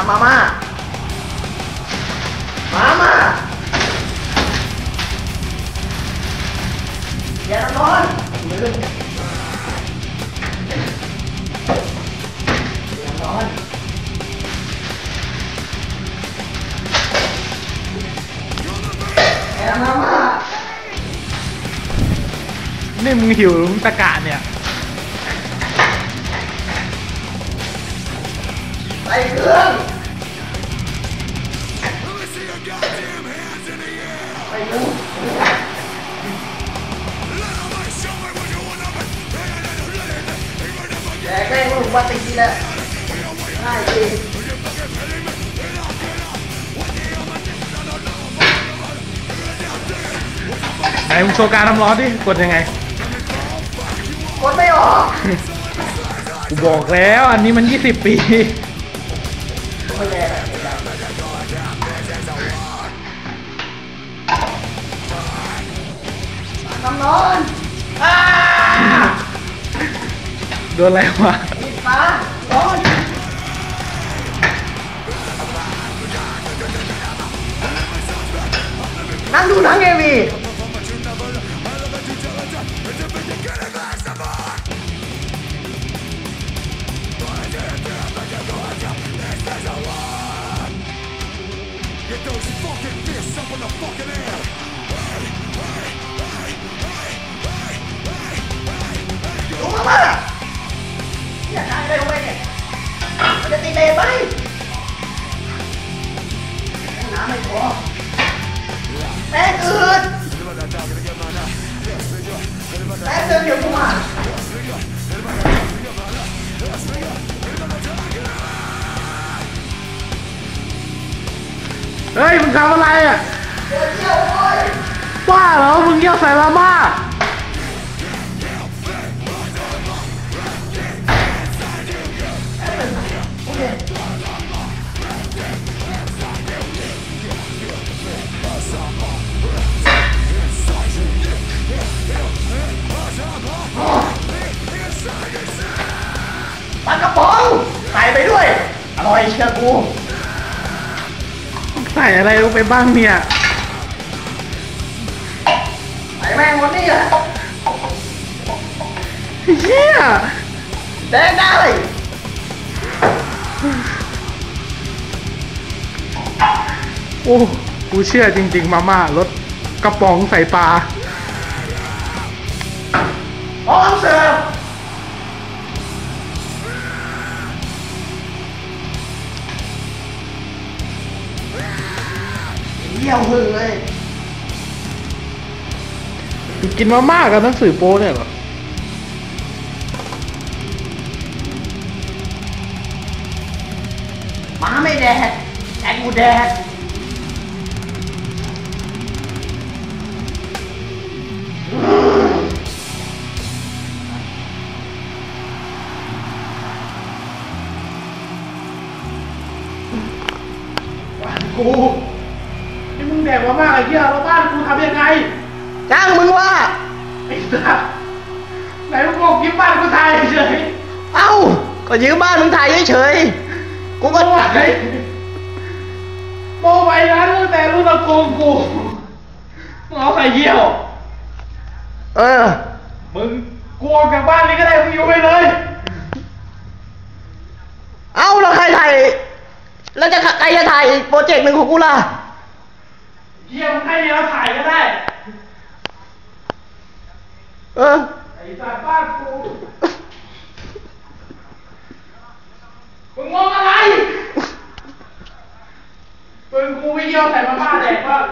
ทำมาม่ามาม่าอย่านอ ว่าตีแหละง่ายจริงไหนมึงโชว์การน้ำร้อนดิ กดยังไง กดไม่ออก กูบอกแล้วอันนี้มัน 20 ปีไม่แดกน้ำนอนโดนอะไรวะ นั่งดูหนังเอวีดูมาบ้าอยากได้อะไรลงไปเนี่ แม่งอืดแม่งเดินเดี๋ยวกูมาเฮ้ยมึงทำอะไรอะเดินเที่ยวโอ้ยบ้าเหรอมึงเยี่ยวใส่มาม่า อร่อยเชื่อกูใส่อะไรลงไปบ้างเนี่ยใส่แม่งหมดนี่แหละเฮียแดงได้โอ้กูเชื่อจริง ๆ มาม่ารถกระป๋องใส่ปลาพร้อมเสิ เยี่ยวหึงเลยมึงกินมาม่ากับหนังสือโป้เนี่ยเหรอ หมาไม่แดกแดกกูแดกบ้านกูนี่มึง แดกมาม่าอะไรเงี้ยแล้วบ้านกูทำยังไงจ้างมึงว่าไอ้สัสไหนมึงบอกยิ้มบ้านกูทายเฉยเอ้าก็ยืมบ้านมึงถ่ายเฉยๆกูก็โอ้ยโมไปนะตั้งแต่รุ่นตะโกงกูมึงเอาใส่เยี่ยว เออ มึงกลัวกับบ้านนี้ก็ได้มึงอยู่ไปเลย เอ้าแล้วใครถ่ายแล้วจะใครจะถ่ายอีกโปรเจกต์หนึ่งของกูล่ะ เยี่ยมงให้เราถ่ายก็ได้ เออ ไอ้สัตว์บ้านกูมึงงงอะไรมึงกูไปเยี่ยวใส่มาม่าแดกบ้าง